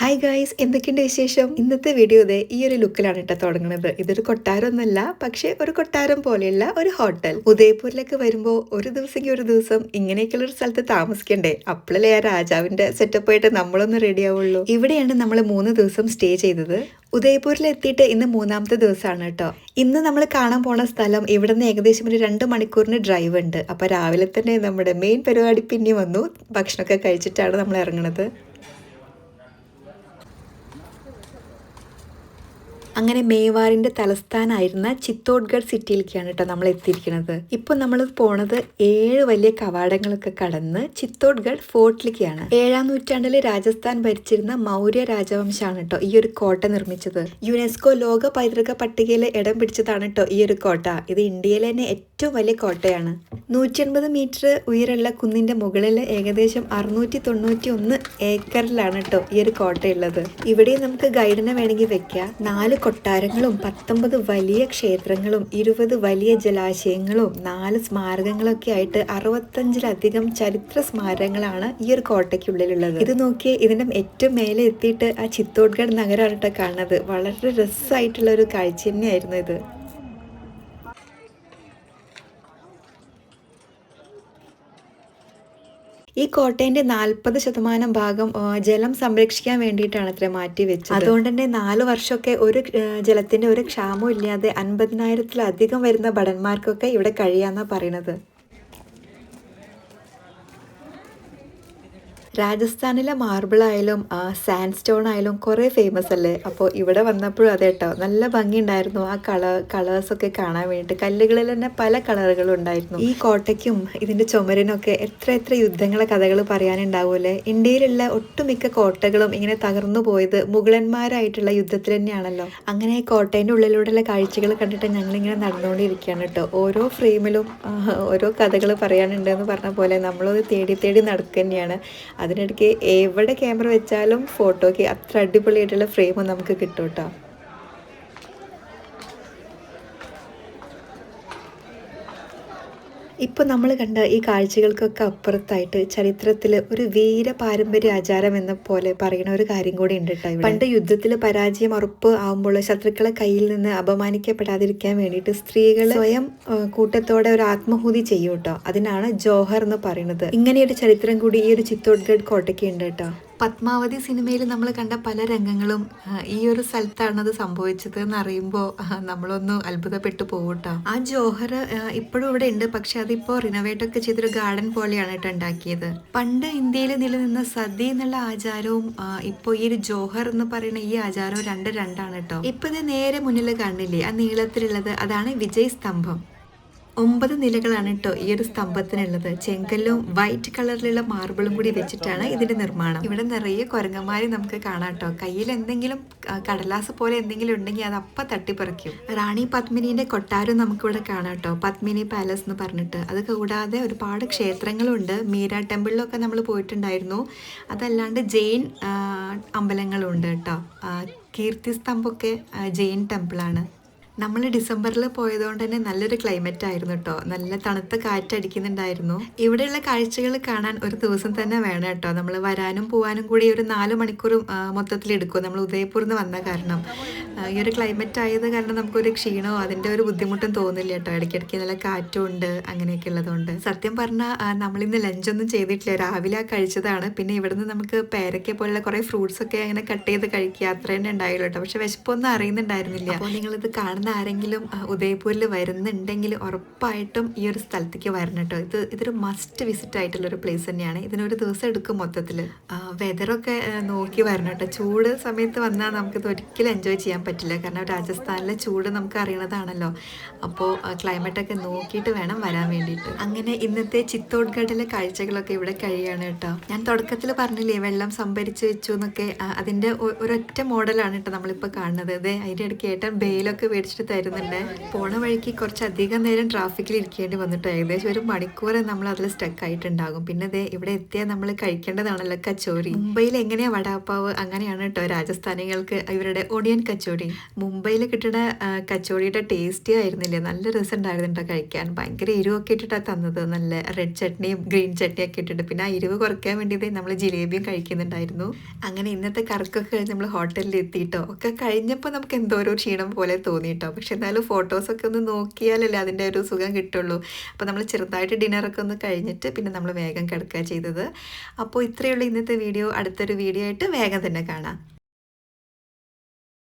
Hi guys എന്തൊക്കെയുണ്ട് വിശേഷം? ഇന്നത്തെ വീഡിയോ ഇതേ ഈ ഒരു ലുക്കിലാണ് കേട്ടോ തുടങ്ങുന്നത്. ഇതൊരു കൊട്ടാരമൊന്നുമല്ല പക്ഷേ ഒരു കൊട്ടാരം പോലെയുള്ള ഒരു ഹോട്ടൽ ഉദയപൂരിലേക്ക് വരുമ്പോൾ ഒരു ദിവസമെങ്കിൽ ഒരു ദിവസം ഇങ്ങനെയൊക്കെയുള്ള ഒരു സ്ഥലത്ത് താമസിക്കണ്ടേ? അപ്പോഴല്ലേ ആ രാജാവിന്റെ സെറ്റപ്പ് ആയിട്ട് നമ്മളൊന്ന് റെഡി ആവുള്ളൂ. ഇവിടെയാണ് നമ്മൾ മൂന്ന് ദിവസം സ്റ്റേ ചെയ്തത്. ഉദയപൂരിൽ എത്തിയിട്ട് ഇന്ന് മൂന്നാമത്തെ ദിവസമാണ് കേട്ടോ. ഇന്ന് നമ്മൾ കാണാൻ പോണ സ്ഥലം ഇവിടെ നിന്ന് ഏകദേശം ഒരു രണ്ട് മണിക്കൂറിന് ഡ്രൈവ് ഉണ്ട്. അപ്പോൾ രാവിലെ തന്നെ നമ്മുടെ മെയിൻ പരിപാടി പിന്നെ വന്നു. ഭക്ഷണമൊക്കെ കഴിച്ചിട്ടാണ് നമ്മൾ ഇറങ്ങുന്നത് അങ്ങനെ മേവാറിന്റെ തലസ്ഥാനായിരുന്ന ചിത്തോഡ്ഗഡ് സിറ്റിയിലേക്കാണ് കേട്ടോ നമ്മൾ എത്തിയിരിക്കുന്നത്. ഇപ്പൊ നമ്മൾ പോണത് ഏഴ് വലിയ കവാടങ്ങളൊക്കെ കടന്ന് ചിത്തോഡ്ഗഡ് ഫോർട്ടിലേക്കാണ്. ഏഴാം നൂറ്റാണ്ടിൽ രാജസ്ഥാൻ ഭരിച്ചിരുന്ന മൗര്യ രാജവംശമാണ് കേട്ടോ ഈ ഒരു കോട്ട നിർമ്മിച്ചത്. യുനെസ്കോ ലോക പൈതൃക പട്ടികയിൽ ഇടം പിടിച്ചതാണ് കേട്ടോ ഈ ഒരു കോട്ട. ഇത് ഇന്ത്യയിലെ തന്നെ ഏറ്റവും വലിയ കോട്ടയാണ്. നൂറ്റി അൻപത് മീറ്റർ ഉയരമുള്ള കുന്നിന്റെ മുകളിൽ ഏകദേശം അറുന്നൂറ്റി തൊണ്ണൂറ്റി ഒന്ന് ഏക്കറിലാണ് കേട്ടോ ഈ ഒരു കോട്ടയുള്ളത്. ഇവിടെ നമുക്ക് ഗൈഡിനെ വേണമെങ്കിൽ വെക്കാം. നാല് കൊട്ടാരങ്ങളും പത്തൊമ്പത് വലിയ ക്ഷേത്രങ്ങളും ഇരുപത് വലിയ ജലാശയങ്ങളും നാല് സ്മാരകങ്ങളൊക്കെ ആയിട്ട് അറുപത്തഞ്ചിലധികം ചരിത്ര സ്മാരകങ്ങളാണ് ഈ ഒരു കോട്ടയ്ക്കുള്ളിലുള്ളത്. ഇത് നോക്കിയേ ഇതിന്റെ ഏറ്റവും മേലെ എത്തിയിട്ട് ആ ചിത്തോഡ്ഗഡ് നഗരമാണ് കേട്ടോ കാണുന്നത്. വളരെ രസമായിട്ടുള്ള ഒരു കാഴ്ച തന്നെയായിരുന്നു ഇത്. ഈ കോട്ടേന്റെ നാൽപ്പത് ശതമാനം ഭാഗം ജലം സംരക്ഷിക്കാൻ വേണ്ടിയിട്ടാണ് അത്ര മാറ്റി വെച്ചത്. അതുകൊണ്ട് തന്നെ നാല് വർഷമൊക്കെ ഒരു ജലത്തിന്റെ ഒരു ക്ഷാമം ഇല്ലാതെ അൻപതിനായിരത്തിലധികം വരുന്ന ഭടന്മാർക്കൊക്കെ ഇവിടെ കഴിയാന്നാ പറയണത്. രാജസ്ഥാനിലെ മാർബിൾ ആയാലും സാൻഡ് സ്റ്റോൺ ആയാലും കുറേ ഫേമസ് അല്ലേ? അപ്പോൾ ഇവിടെ വന്നപ്പോഴും അതെ കേട്ടോ നല്ല ഭംഗിയുണ്ടായിരുന്നു ആ കളർ കളേഴ്സൊക്കെ കാണാൻ വേണ്ടിയിട്ട്. കല്ലുകളിൽ തന്നെ പല കളറുകളും ഉണ്ടായിരുന്നു. ഈ കോട്ടയ്ക്കും ഇതിന്റെ ചുമരിനൊക്കെ എത്ര എത്ര യുദ്ധങ്ങളെ കഥകൾ പറയാനുണ്ടാവൂലേ ഇന്ത്യയിലുള്ള ഒട്ടുമിക്ക കോട്ടകളും ഇങ്ങനെ തകർന്നു പോയത് മുഗളന്മാരായിട്ടുള്ള യുദ്ധത്തിൽ തന്നെയാണല്ലോ. അങ്ങനെ ഈ കോട്ടേന്റെ ഉള്ളിലൂടെയുള്ള കാഴ്ചകൾ കണ്ടിട്ട് ഞങ്ങളിങ്ങനെ നടന്നുകൊണ്ടിരിക്കുകയാണ് കേട്ടോ ഓരോ ഫ്രെയിമിലും ഓരോ കഥകൾ പറയാനുണ്ടെന്ന് പറഞ്ഞ പോലെ നമ്മളത് തേടി തേടി നടക്കുക തന്നെയാണ് അതിനിടയ്ക്ക് എവിടെ ക്യാമറ വെച്ചാലും ഫോട്ടോയ്ക്ക് അത്ര അടിപൊളിയായിട്ടുള്ള ഫ്രെയിം നമുക്ക് കിട്ടും കേട്ടോ ഇപ്പൊ നമ്മൾ കണ്ട ഈ കാഴ്ചകൾക്കൊക്കെ അപ്പുറത്തായിട്ട് ചരിത്രത്തിൽ ഒരു വീര പാരമ്പര്യ ആചാരം എന്ന പോലെ പറയുന്ന ഒരു കാര്യം കൂടി ഉണ്ട് കേട്ടോ. പണ്ട് യുദ്ധത്തിൽ പരാജയം ഉറപ്പ് ആവുമ്പോൾ ശത്രുക്കളെ കയ്യിൽ നിന്ന് അപമാനിക്കപ്പെടാതിരിക്കാൻ വേണ്ടിയിട്ട് സ്ത്രീകൾ സ്വയം കൂട്ടത്തോടെ ഒരു ആത്മഹൂതി ചെയ്യും കേട്ടോ. അതിനാണ് ജോഹർ എന്ന് പറയുന്നത്. ഇങ്ങനെയൊരു ചരിത്രം കൂടി ഈ ഒരു ചിത്തോഡ്ഗഡ് കോട്ടയ്ക്ക് ഉണ്ട് കേട്ടോ. പത്മാവതി സിനിമയിൽ നമ്മൾ കണ്ട പല രംഗങ്ങളും ഈ ഒരു സ്ഥലത്താണ് അത് സംഭവിച്ചത് എന്ന് അറിയുമ്പോൾ നമ്മളൊന്ന് അത്ഭുതപ്പെട്ടു പോകട്ടോ ആ ജോഹർ ഇപ്പോഴും ഇവിടെ ഉണ്ട് പക്ഷെ അതിപ്പോൾ റിനോവേറ്റ് ഒക്കെ ചെയ്തൊരു ഗാർഡൻ പോലെയാണ് കേട്ടോ ഉണ്ടാക്കിയത്. പണ്ട് ഇന്ത്യയിൽ നിലനിന്ന സതി എന്നുള്ള ആചാരവും ഇപ്പോൾ ഈ ഒരു ജോഹർ എന്ന് പറയുന്ന ഈ ആചാരവും രണ്ട് രണ്ടാണ് കേട്ടോ. ഇപ്പൊ ഇത് നേരെ മുന്നിൽ കാണില്ലേ ആ നീളത്തിലുള്ളത് അതാണ് വിജയ് സ്തംഭം. ഒമ്പത് നിലകളാണ് കേട്ടോ ഈ ഒരു സ്തംഭത്തിനുള്ളത്. ചെങ്കല്ലും വൈറ്റ് കളറിലുള്ള മാർബിളും കൂടി വെച്ചിട്ടാണ് ഇതിന്റെ നിർമ്മാണം. ഇവിടെ നിറയെ കുരങ്ങന്മാരെ നമുക്ക് കാണാം കേട്ടോ കയ്യിൽ എന്തെങ്കിലും കടലാസ് പോലെ എന്തെങ്കിലും ഉണ്ടെങ്കിൽ അത് അപ്പ തട്ടിപ്പറിക്കും. റാണി പത്മിനിന്റെ കൊട്ടാരം നമുക്കിവിടെ കാണാം കേട്ടോ പത്മിനി പാലസ് എന്ന് പറഞ്ഞിട്ട്. അത് കൂടാതെ ഒരുപാട് ക്ഷേത്രങ്ങളുണ്ട്. മീര ടെമ്പിളിലൊക്കെ നമ്മൾ പോയിട്ടുണ്ടായിരുന്നു. അതല്ലാണ്ട് ജെയിൻ അമ്പലങ്ങളുണ്ട് കേട്ടോ ആ, കീർത്തി സ്തംഭമൊക്കെ ആ, ജെയിൻ ടെമ്പിളാണ് നമ്മൾ ഡിസംബറിൽ പോയതുകൊണ്ട് തന്നെ നല്ലൊരു ക്ലൈമറ്റ് ആയിരുന്നു കേട്ടോ നല്ല തണുത്ത കാറ്റടിക്കുന്നുണ്ടായിരുന്നു. ഇവിടെയുള്ള കാഴ്ചകൾ കാണാൻ ഒരു ദിവസം തന്നെ വേണം കേട്ടോ നമ്മൾ വരാനും പോകാനും കൂടി ഒരു നാല് മണിക്കൂർ മൊത്തത്തിൽ എടുക്കും നമ്മൾ ഉദയപൂരിൽ നിന്ന് വന്ന കാരണം. ഈ ഒരു ക്ലൈമറ്റ് ആയത് കാരണം നമുക്കൊരു ക്ഷീണോ അതിന്റെ ഒരു ബുദ്ധിമുട്ടും തോന്നില്ല കേട്ടോ. ഇടയ്ക്കിടയ്ക്ക് നല്ല കാറ്റും ഉണ്ട് അങ്ങനെയൊക്കെ ഉള്ളതുകൊണ്ട്. സത്യം പറഞ്ഞാൽ നമ്മളിന്ന് ലഞ്ചൊന്നും ചെയ്തിട്ടില്ല. രാവിലെ ആ കഴിച്ചതാണ്. പിന്നെ ഇവിടുന്ന് നമുക്ക് പേരയ്ക്ക പോലുള്ള കുറേ ഫ്രൂട്ട്സ് ഒക്കെ അങ്ങനെ കട്ട് ചെയ്ത് കഴിക്കുക. അത്ര തന്നെ ഉണ്ടായുള്ളൂ കേട്ടോ. പക്ഷെ വിശപ്പൊന്നും അറിയുന്നുണ്ടായിരുന്നില്ല. അപ്പോൾ നിങ്ങളിത് കാണുന്ന ആരെങ്കിലും ഉദയപൂരിൽ വരുന്നുണ്ടെങ്കിൽ ഉറപ്പായിട്ടും ഈ ഒരു സ്ഥലത്തേക്ക് വരണം കേട്ടോ. ഇത് ഇതൊരു മസ്റ്റ് വിസിറ്റ് ആയിട്ടുള്ള ഒരു പ്ലേസ് തന്നെയാണ്. ഇതിനൊരു ദിവസം എടുക്കും മൊത്തത്തിൽ വെതറൊക്കെ നോക്കി വരണം കേട്ടോ. ചൂട് സമയത്ത് വന്നാൽ നമുക്കിത് ഒരിക്കലും എൻജോയ് ചെയ്യാൻ പറ്റില്ല. കാരണം രാജസ്ഥാനിലെ ചൂട് നമുക്ക് അറിയണതാണല്ലോ. അപ്പോൾ ക്ലൈമറ്റൊക്കെ നോക്കിയിട്ട് വേണം വരാൻ വേണ്ടിയിട്ട്. അങ്ങനെ ഇന്നത്തെ ചിത്തോഡ്ഗഡിലെ കാഴ്ചകളൊക്കെ ഇവിടെ കഴിയാണ് കേട്ടോ. ഞാൻ തുടക്കത്തിൽ പറഞ്ഞില്ലേ വെള്ളം സംഭരിച്ച് വെച്ചു എന്നൊക്കെ. അതിന്റെ ഒരൊറ്റ മോഡലാണ് കേട്ടോ നമ്മളിപ്പോൾ കാണുന്നത്. അതെ അതിന്റെ ഇടയ്ക്ക് ഏട്ടൻ ബെയിലൊക്കെ മേടിച്ചിട്ട് തരുന്നുണ്ട്. പോണ വഴിക്ക് കുറച്ച് അധികം നേരം ട്രാഫിക്കിൽ ഇരിക്കേണ്ടി വന്നിട്ട് ഏകദേശം ഒരു മണിക്കൂർ നമ്മൾ അതിൽ സ്റ്റക്ക് ആയിട്ടുണ്ടാകും. പിന്നെ ദേ ഇവിടെ എത്തിയാൽ നമ്മൾ കഴിക്കേണ്ടതാണല്ലോ കച്ചോറി മുംബൈയിൽ എങ്ങനെയാണ് വടാപ്പാവ് അങ്ങനെയാണ് കേട്ടോ രാജസ്ഥാനികൾക്ക് ഇവരുടെ ഒണിയൻ കച്ചോരി. കച്ചോടി. മുംബൈയിൽ കിട്ടുന്ന കച്ചോടിയുടെ ടേസ്റ്റി ആയിരുന്നില്ലേ? നല്ല രസം ഉണ്ടായിരുന്നു കഴിക്കാൻ. ഭയങ്കര എരിവൊക്കെ ഇട്ടിട്ടാണ് തന്നത്. നല്ല റെഡ് ചട്നിയും ഗ്രീൻ ചട്നിയൊക്കെ ഇട്ടിട്ട്. പിന്നെ ആ എരിവ് കുറയ്ക്കാൻ വേണ്ടിയിട്ട് നമ്മൾ ജിലേബിയും കഴിക്കുന്നുണ്ടായിരുന്നു. അങ്ങനെ ഇന്നത്തെ കറക്കൊക്കെ കഴിഞ്ഞ് നമ്മൾ ഹോട്ടലിൽ എത്തിയിട്ടോ. ഒക്കെ കഴിഞ്ഞപ്പോൾ നമുക്ക് എന്തോ ഒരു ക്ഷീണം പോലെ തോന്നിയിട്ടോ. പക്ഷെ എന്നാലും ഫോട്ടോസൊക്കെ ഒന്ന് നോക്കിയാലല്ലേ അതിന്റെ ഒരു സുഖം കിട്ടുള്ളൂ. അപ്പോൾ നമ്മൾ ചെറുതായിട്ട് ഡിന്നറൊക്കെ ഒന്ന് കഴിഞ്ഞിട്ട് പിന്നെ നമ്മൾ വേഗം കിടക്കുക ചെയ്തത്. അപ്പോൾ ഇത്രയുള്ള ഇന്നത്തെ വീഡിയോ. അടുത്തൊരു വീഡിയോ ആയിട്ട് വേഗം തന്നെ കാണാം.